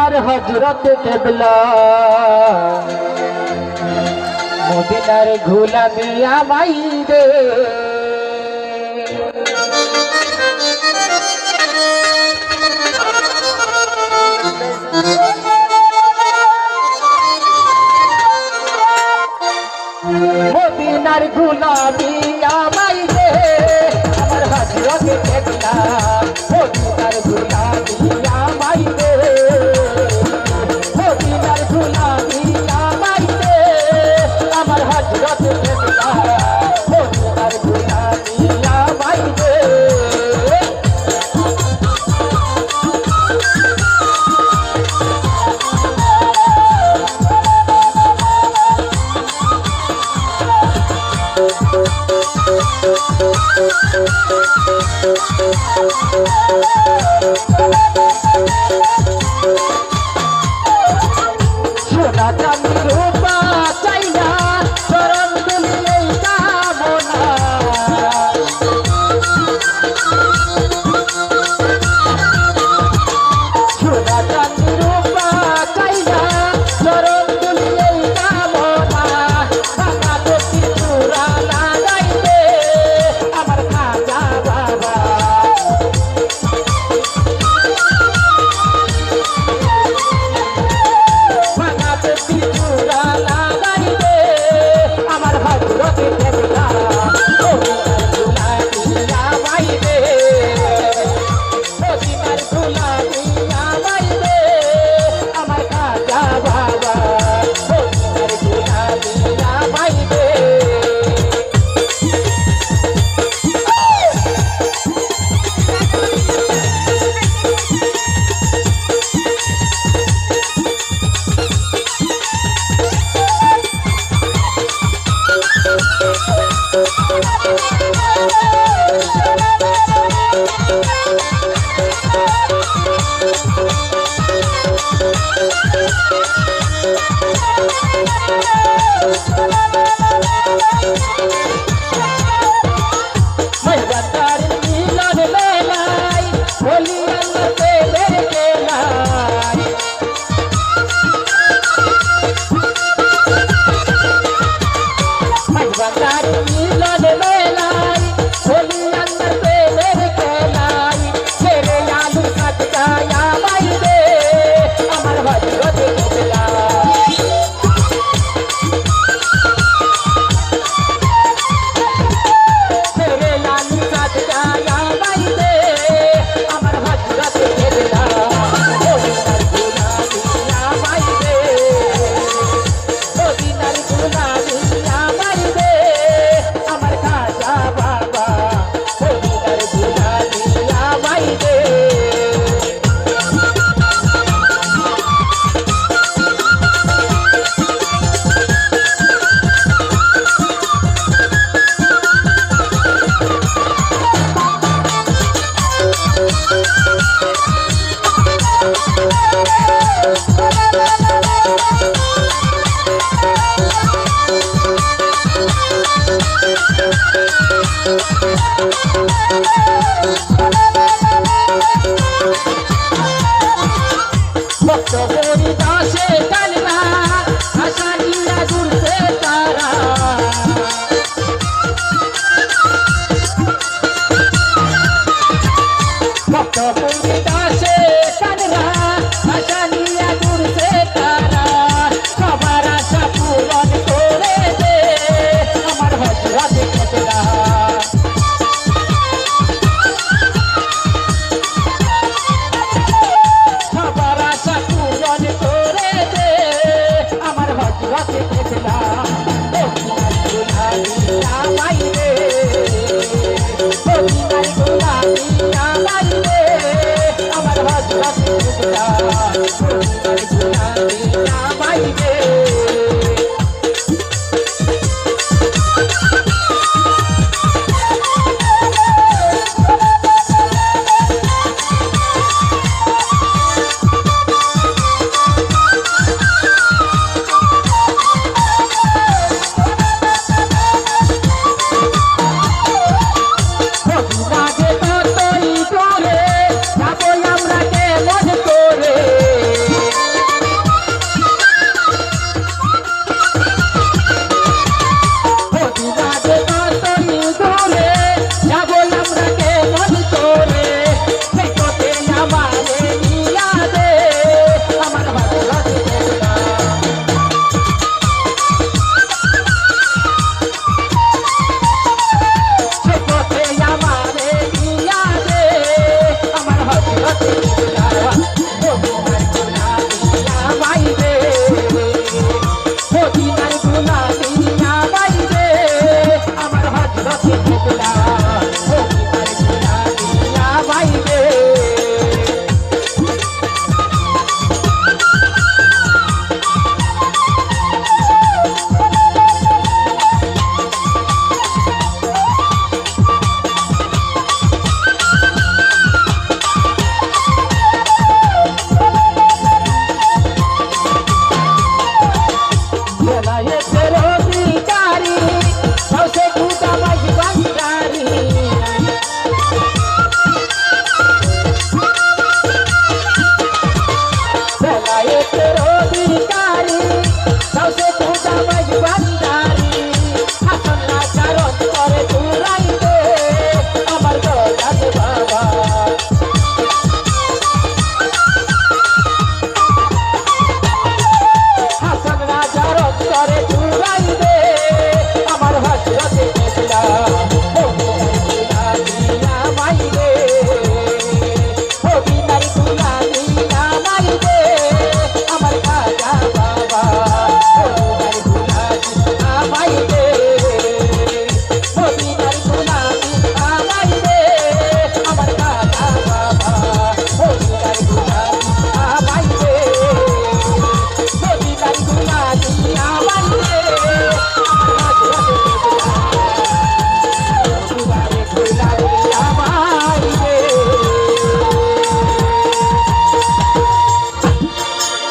আমার হজরত কেবলা। মদিনার ঘুলামিয়া মাই রে মদিনার ঘুলামিয়া মাই রে আমার হজরত কেবলা। Thank you. Baba. Holy and the Yeah.